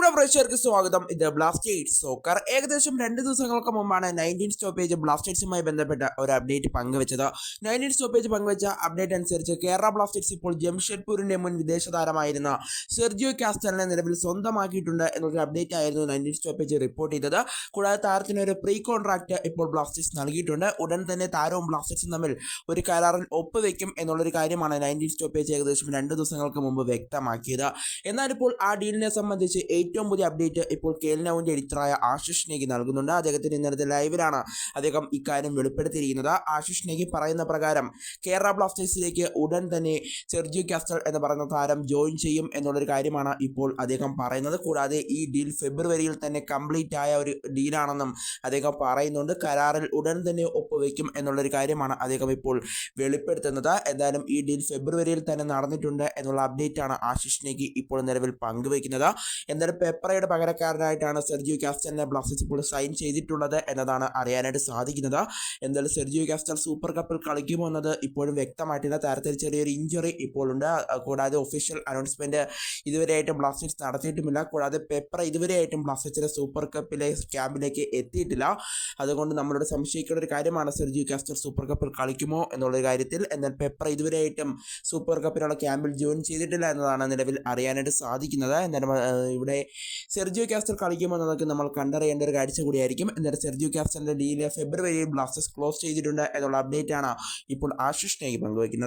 പ്രിയപ്പെട്ട പ്രേക്ഷകർക്ക് സ്വാഗതം. ഇത് ബ്ലാസ്റ്റേഴ്സ് സോക്കർ ഏകദേശം രണ്ട് ദിവസങ്ങൾക്ക് മുമ്പാണ് നയന്റീൻ സ്റ്റോപ്പേജ് ബ്ലാസ്റ്റേഴ്സുമായി ബന്ധപ്പെട്ട ഒരു അപ്ഡേറ്റ് പങ്കുവച്ചത്. നയന്റീൻ സ്റ്റോപ്പേജ് പങ്കുവച്ച അപ്ഡേറ്റ് അനുസരിച്ച് കേരള ബ്ലാസ്റ്റേഴ്സ് ഇപ്പോൾ ജംഷഡ്പൂരിന്റെ മുൻ വിദേശ താരമായിരുന്ന സെർജിയോ കാസ്റ്റലിനെ നിലവിൽ സ്വന്തമാക്കിയിട്ടുണ്ട് എന്നൊരു അപ്ഡേറ്റ് ആയിരുന്നു നയന്റീൻ സ്റ്റോപ്പേജ് റിപ്പോർട്ട് ചെയ്തത്. കൂടാതെ താരത്തിന് ഒരു പ്രീ കോൺട്രാക്ട് ഇപ്പോൾ ബ്ലാസ്റ്റേഴ്സ് നൽകിയിട്ടുണ്ട്. ഉടൻ തന്നെ താരവും ബ്ലാസ്റ്റേഴ്സും തമ്മിൽ ഒരു കരാറിൽ ഒപ്പുവെക്കും എന്നുള്ളൊരു കാര്യമാണ് നയന്റീൻ സ്റ്റോപ്പേജ് ഏകദേശം രണ്ട് ദിവസങ്ങൾക്ക് മുമ്പ് വ്യക്തമാക്കിയത്. എന്നാൽ ഇപ്പോൾ ആ ഡീലിനെ സംബന്ധിച്ച് ഏറ്റവും പുതിയ അപ്ഡേറ്റ് ഇപ്പോൾ കെ എൽ കേൽനൌവിന്റെ എഡിറ്ററായ ആശിഷ് നേഗി നൽകുന്നുണ്ട്. അദ്ദേഹത്തിന് ഇന്നലത്തെ ലൈവിലാണ് അദ്ദേഹം ഇക്കാര്യം വെളിപ്പെടുത്തിയിരിക്കുന്നത്. ആശിഷ് നേഗി പറയുന്ന പ്രകാരം കേരള ബ്ലാസ്റ്റേഴ്സിലേക്ക് ഉടൻ തന്നെ സെർജിയോ കാസ്റ്റൽ എന്ന് പറയുന്ന താരം ജോയിൻ ചെയ്യും എന്നുള്ളൊരു കാര്യമാണ് ഇപ്പോൾ അദ്ദേഹം പറയുന്നത്. കൂടാതെ ഈ ഡീൽ ഫെബ്രുവരിയിൽ തന്നെ കംപ്ലീറ്റ് ആയ ഒരു ഡീലാണെന്നും അദ്ദേഹം പറയുന്നുണ്ട്. കരാറിൽ ഉടൻ തന്നെ ഒപ്പുവെക്കും എന്നുള്ളൊരു കാര്യമാണ് അദ്ദേഹം ഇപ്പോൾ വെളിപ്പെടുത്തുന്നത്. എന്തായാലും ഈ ഡീൽ ഫെബ്രുവരിയിൽ തന്നെ നടന്നിട്ടുണ്ട് എന്നുള്ള അപ്ഡേറ്റ് ആണ് ആശിഷ് നേഗി ഇപ്പോൾ നിലവിൽ പങ്കുവയ്ക്കുന്നത് എന്തായാലും പെപ്പറയുടെ പകരക്കാരനായിട്ടാണ് സെർജിയോ കാസ്റ്റലിനെ ബ്ലാസ്റ്റേഴ്സ് ഇപ്പോൾ സൈൻ ചെയ്തിട്ടുള്ളത് എന്നതാണ് അറിയാനായിട്ട് സാധിക്കുന്നത്. എന്തായാലും സെർജിയോ കാസ്റ്റൽ സൂപ്പർ കപ്പിൽ കളിക്കുമോ എന്നത് ഇപ്പോഴും വ്യക്തമായിട്ടില്ല. താരത്തിൽ ചെറിയൊരു ഇഞ്ചുറി ഇപ്പോഴുണ്ട്. കൂടാതെ ഒഫീഷ്യൽ അനൗൺസ്മെന്റ് ഇതുവരെയായിട്ടും ബ്ലാസ്റ്റേഴ്സ് നടത്തിയിട്ടുമില്ല. കൂടാതെ പെപ്പർ ഇതുവരെയായിട്ടും ബ്ലാസ്റ്റേഴ്സിന്റെ സൂപ്പർ കപ്പിലെ ക്യാമ്പിലേക്ക് എത്തിയിട്ടില്ല. അതുകൊണ്ട് നമ്മളോട് സംശയിക്കേണ്ട ഒരു കാര്യമാണ് സെർജിയോ കാസ്റ്റൽ സൂപ്പർ കപ്പിൽ കളിക്കുമോ എന്നുള്ള കാര്യത്തിൽ. എന്നാൽ പെപ്പർ ഇതുവരെയായിട്ടും സൂപ്പർ കപ്പിനുള്ള ക്യാമ്പിൽ ജോയിൻ ചെയ്തിട്ടില്ല എന്നതാണ് നിലവിൽ അറിയാനായിട്ട് സാധിക്കുന്നത്. എന്നാലും ഇവിടെ സെർജിയോ കാസ്റ്റർ കളിക്കുമ്പോൾ നമുക്ക് നമ്മൾ കണ്ടറിയേണ്ട ഒരു കാഴ്ച കൂടിയായിരിക്കും. എന്നിട്ട് സെർജിയോ കാസ്റ്ററിന്റെ ഡീൽ ഫെബ്രുവരിയിൽ ബ്ലാസ്റ്റേഴ്സ് ക്ലോസ് ചെയ്തിട്ടുണ്ട് എന്നുള്ള അപ്ഡേറ്റ് ആണ് ഇപ്പോൾ ആശിഷ് നേഗി പങ്കുവയ്ക്കുന്നത്.